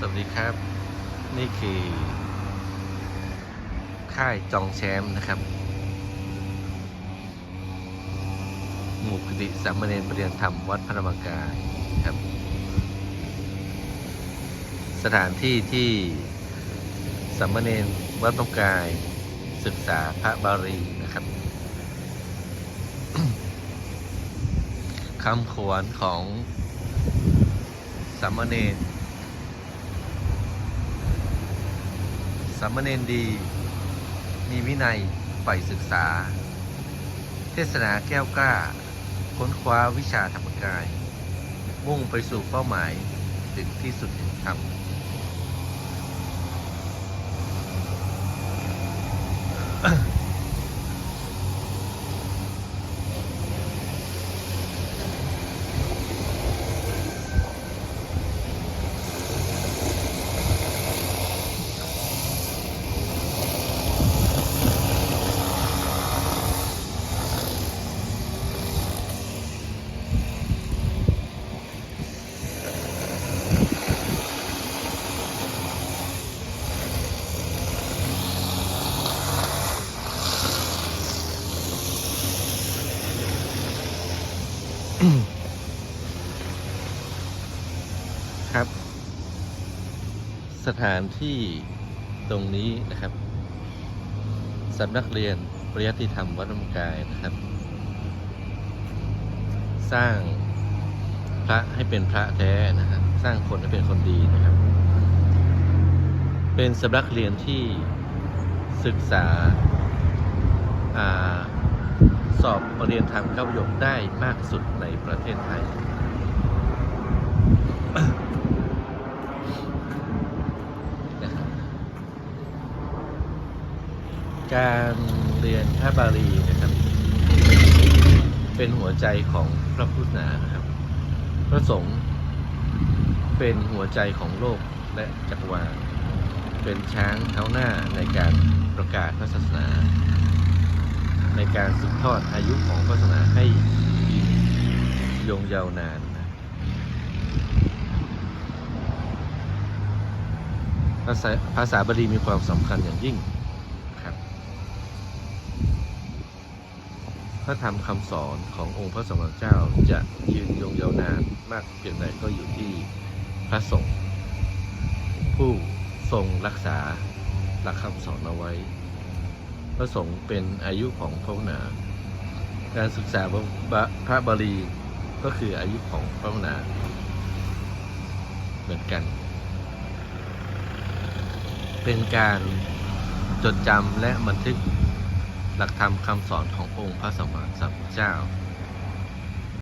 สวัสดีครับ นี่คือ ค่ายจองแชมป์นะครับ หมู่คติสามเณรปริยนธรรมวัดพระธรรมกายครับ สถานที่ที่สามเณรวัดพระธรรมกายศึกษาพระบาลีนะครับคำขวัญของสามเณร สามเณรดี มีวินัยใฝ่ศึกษา เทศนาแก้วกล้า ค้นคว้าวิชาธรรมกาย มุ่งไปสู่เป้าหมายถึงที่สุดแห่งธรรม ครับ สถานที่ตรงนี้นะครับสำนักเรียนปริยัติธรรมวัดธรรมกายนะครับ สร้างพระให้เป็นพระแท้นะครับสร้างคนให้เป็นคนดีนะครับ เป็นสำนักเรียนที่ศึกษาอาสอบปรริญญาธรรมเข้าประโยคได้มากสุดในประเทศไทย นะครับ การเรียนพระบาลีนะครับ เป็นหัวใจของพระพุทธศาสนานะครับ พระสงฆ์เป็นหัวใจของโลกและจักรวาลเป็นช้างเท้าหน้าในการประกาศพระศาสนา ในการสืบทอดอายุของพระศาสนาให้ยืนยงยาวนานภาษาภาษาบาลีมีความสำคัญอย่างยิ่งครับ พ ระธรรมคำสอนขององค์พระสมเด็จเจ้าจะยืนยงยาวนานมากเพียงใดก็อยู่ที่พระสงฆ์ผู้ทรงรักษาหลักคำสอนเอาไว้ พระสงฆ์เป็นอายุของพระนา การศึกษาพระบาลีก็คืออายุของพระนาเหมือนกัน เป็นการจดจำและบันทึก หลักธรรมคำสอนขององค์พระสัมมาสัมพุทธเจ้า